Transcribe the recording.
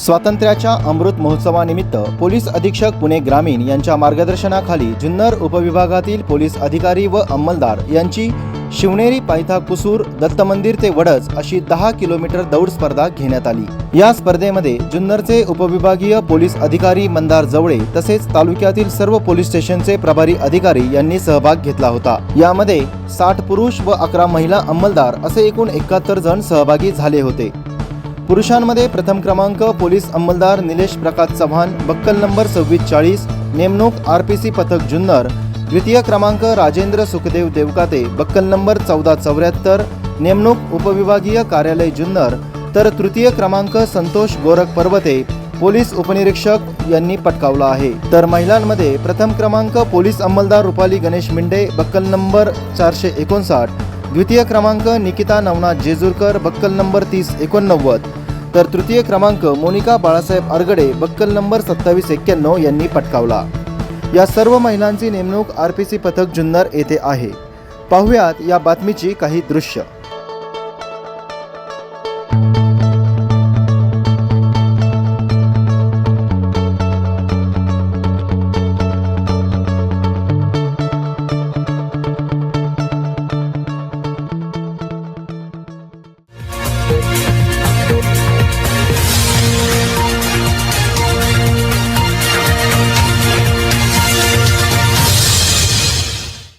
स्वातंत्र्याच्या अमृत महोत्सवानिमित्त पोलीस अधीक्षक पुणे ग्रामीण यांच्या मार्गदर्शनाखाली जुन्नर उपविभागातील पोलीस अधिकारी व अंमलदार यांची शिवनेरी पायथा कुसूर दत्त मंदिर ते वडज अशी दहा किलोमीटर दौड स्पर्धा घेण्यात आली. या स्पर्धेमध्ये जुन्नरचे उपविभागीय पोलीस अधिकारी मंदार जवळे तसेच तालुक्यातील सर्व पोलीस स्टेशनचे प्रभारी अधिकारी यांनी सहभाग घेतला होता. यामध्ये साठ पुरुष व अकरा महिला अंमलदार असे एकूण एकाहत्तर जण सहभागी झाले होते. पुरुषांमध्ये प्रथम क्रमांक पोलीस अंमलदार निलेश प्रकाश चव्हाण बक्कल नंबर सव्वीस चाळीस नेमणूक आर पी सी पथक जुन्नर द्वितीय क्रमांक राजेंद्र सुखदेव देवकाते बक्कल नंबर चौदा चौऱ्याहत्तर नेमणूक उपविभागीय कार्यालय जुन्नर तर तृतीय क्रमांक संतोष गोरख पर्वते पोलीस उपनिरीक्षक यांनी पटकावला आहे. तर महिलांमध्ये प्रथम क्रमांक पोलीस अंमलदार रुपाली गणेश मिंडे बक्कल नंबर चारशे एकोणसाठ द्वितीय क्रमांक निकिता नवनाथ जेजूरकर बक्कल नंबर तीस एकोणनव्वद तर तृतीय क्रमांक मोनिका बाळासाहेब अरगडे बक्कल नंबर सत्तावीस एक्क्याण्णव यांनी पटकावला. या सर्व महिलांची नेमणूक आर पी सी पथक जुन्नर येथे आहे. पाहुयात या बातमीची काही दृश्य.